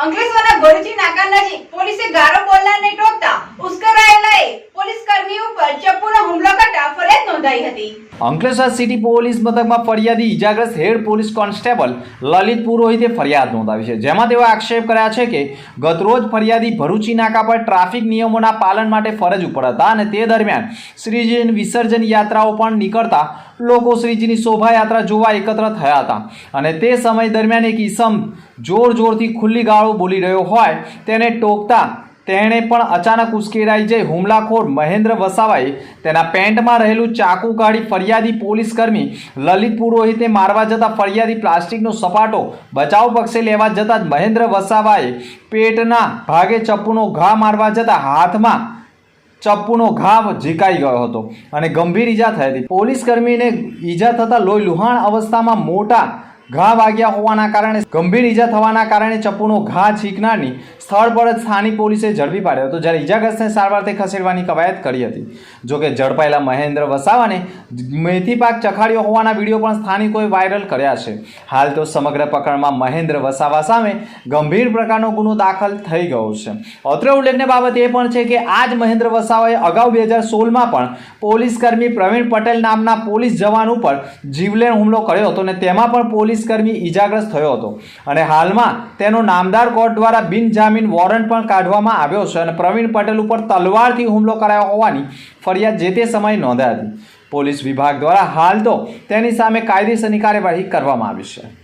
અંકલેશ્વરના ભરૂચી નાકા નજીક પોલીસે ગારો બોલનારને ટોકતા ઉશ્કેરાયેલા પોલીસ કર્મી ઉપર હુમલો કરતા ફરિયાદ નોંધાઈ હતી. અંકલેશ્વર સિટી પોલીસ મથકમાં ફરિયાદી ઇજાગ્રસ્ત હેડ પોલીસ કોન્સ્ટેબલ લલિત પુરોહિતે ફરિયાદ નોંધાવી છે, જેમાં તેઓ આક્ષેપ કર્યા છે કે ગતરોજ ફરિયાદી ભરૂચી નાકા પર ટ્રાફિક નિયમોના પાલન માટે ફરજ ઉપર હતા અને તે દરમિયાન શ્રીજીની વિસર્જન યાત્રાઓ પણ નીકળતા લોકો શ્રીજીની શોભાયાત્રા જોવા એકત્ર થયા હતા. અને તે સમય દરમિયાન એક ઈસમ જોર જોરથી ખુલ્લી ગાળો બોલી રહ્યો હોય તેને ટોકતા તેણે પણ અચાનક ઉશ્કેરાઈ જઈ હુમલાખોર મહેન્દ્ર વસાવાએ તેના પેન્ટમાં રહેલું ચાકુ કાઢી ફરિયાદી પોલીસ કર્મી લલિત પુરોહિતે મારવા જતા ફરિયાદી પ્લાસ્ટિકનો સપાટો બચાવ પક્ષે લેવા જતાં જ મહેન્દ્ર વસાવાએ પેટના ભાગે ચપ્પુનો ઘા મારવા જતાં હાથમાં ચપ્પુનો ઘા ઝીકાઈ ગયો હતો અને ગંભીર ઈજા થઈ હતી. પોલીસ કર્મીને ઈજા થતાં લોહી લુહાણ અવસ્થામાં મોટા ઘા વાગ્યા હોવાના કારણે, ગંભીર ઈજા થવાના કારણે ચપ્પુનો ઘા છીંકનારની સ્થળ પર જ સ્થાનિક પોલીસે ઝડપી પાડ્યો હતો. જ્યારે ઈજાગ્રસ્તને સારવારથી ખસેડવાની કવાયત કરી હતી. જોકે ઝડપાયેલા મહેન્દ્ર વસાવાને મેથી પાક ચખાડ્યો હોવાના વીડિયો પણ સ્થાનિકોએ વાયરલ કર્યા છે. હાલ તો સમગ્ર પ્રકરણમાં મહેન્દ્ર વસાવા સામે ગંભીર પ્રકારનો ગુનો દાખલ થઈ ગયો છે. અત્રે ઉલ્લેખને બાબત એ પણ છે કે આ જ મહેન્દ્ર વસાવાએ અગાઉ બે હજાર સોળમાં પણ પોલીસકર્મી પ્રવીણ પટેલ નામના પોલીસ જવાન ઉપર જીવલેણ હુમલો કર્યો હતો અને તેમાં પણ પોલીસ કર્મી ઈજાગ્રસ્ત થયો હતો અને હાલમાં તેનો નામદાર કોર્ટ દ્વારા બિનજામીન વોરંટ પણ કાઢવામાં આવ્યો છે અને પ્રવીણ પટેલ ઉપર તલવારથી હુમલો કરાયો હોવાની ફરિયાદ જે તે સમયે નોંધાઈ હતી. પોલીસ વિભાગ દ્વારા હાલ તો તેની સામે કાયદેસરની કાર્યવાહી કરવામાં આવી છે.